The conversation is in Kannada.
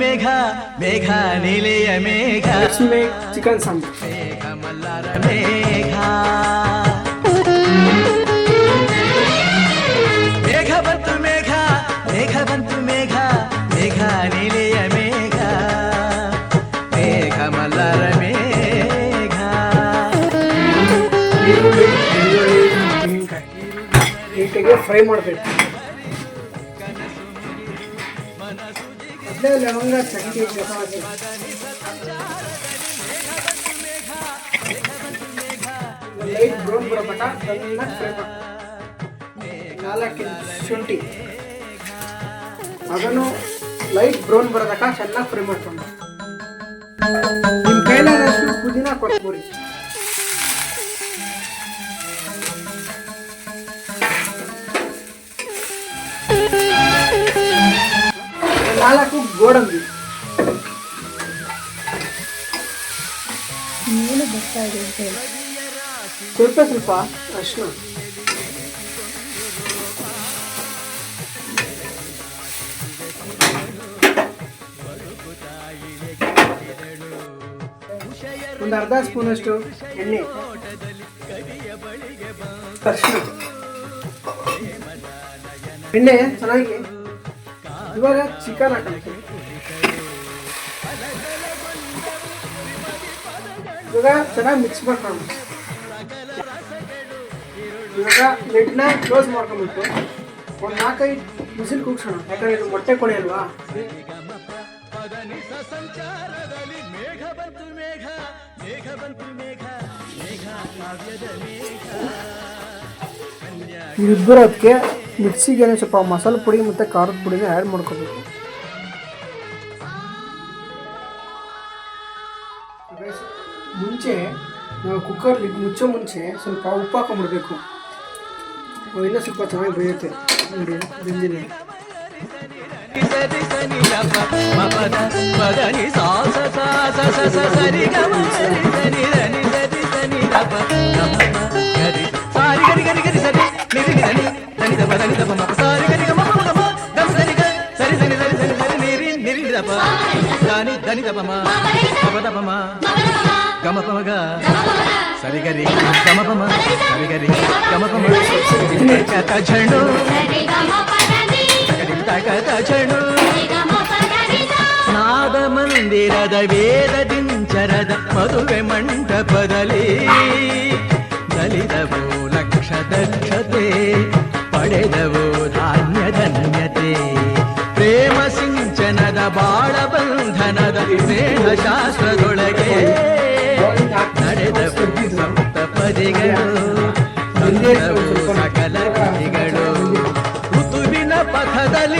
मेघा मेघा नीले मेघा लेट्स चिकन सांबर मेघा मल्लार बंतु मेघा मेघा ಫ್ರೈ ಮಾಡಬೇಕು आपल्या लवंगासाठी कसं असेल ಲೈಟ್ ಬ್ರೌನ್ ಬರಬೇಕ ಸಣ್ಣ ನಾಲ್ಕು ಶುಂಠಿ ಅದನ್ನು ಲೈಟ್ ಬ್ರೌನ್ ಬರತಕ್ಕ ಚೆನ್ನಾಗಿ ಫ್ರೈ ಮಾಡ್ಕೊಂಡು ನಿಮ್ಮ ಕೈಲಾದಷ್ಟು ಪುದೀನ ಕೊತ್ತಂಬರಿ ನಾಲ್ಕು గోడంది నేనే బస్తాయి అంటే కొల్ట సల్పా రష్ణ వదుకుతాయి లేడు ఉషయర్ ఉండర్దాస్ పునష్టో ఎన్నే కరియ బలిగే బా రష్ణ ఎన్నే సనాకి ఇవరా చికరాక ಇವಾಗ ಚೆನ್ನಾಗಿ ಮಿಕ್ಸ್ ಮಾಡ್ಕೊಂಡು ಇವಾಗ ಲಿಡ್ನ ಕ್ಲೋಸ್ ಮಾಡ್ಕೊಬೇಕು ಒಂದು ನಾಲ್ಕೈದು ಬಿಸಿಲು ಕೂಗ್ಸೋಣ ಯಾಕಂದ್ರೆ ಇದು ಮೊಟ್ಟೆ ಕೊಳೆ ಅಲ್ವಾ ಇಬ್ಬರೋದಕ್ಕೆ ಮಿಕ್ಸಿಗೆ ಸ್ವಲ್ಪ ಮಸಾಲೆ ಪುಡಿ ಮತ್ತು ಖಾರದ ಪುಡಿನ ಆ್ಯಡ್ ಮಾಡ್ಕೋಬೇಕು ಮುಂಚೆ ನಾವು ಕುಕ್ಕರ್ ಮುಚ್ಚೋ ಮುಂಚೆ ಸ್ವಲ್ಪ ಉಪ್ಪು ಹಾಕೊಂಡ್ಬಿಡ್ಬೇಕು ಇನ್ನೂ ಸ್ವಲ್ಪ ಚೆನ್ನಾಗಿ ಬೇಯುತ್ತೆ ನೋಡಿ ಬೆಂದಿನ దని దపమా దప దపమా గమపమగా సరిగరి గమపమ సరిగరి గమపమ కథను కథను నాద మందిರದ వేద దించರದ మధువె మంటపదలి దಲಿತವೋ ಲಕ್ಷ ದಕ್ಷತೆ ಪಡೆದವೋ ಧಾನ್ಯ ಧನ್ಯತೆ ಪ್ರೇಮ ಸಿಂಚನದ ಬಾಳ ಬಂಧನದ ಸ್ನೇಹ ಶಾಸ್ತ್ರದೊಳ ಸಕಲ ಕೃತಿಗಳು ಋತುವಿನ ಪಥದಲ್ಲಿ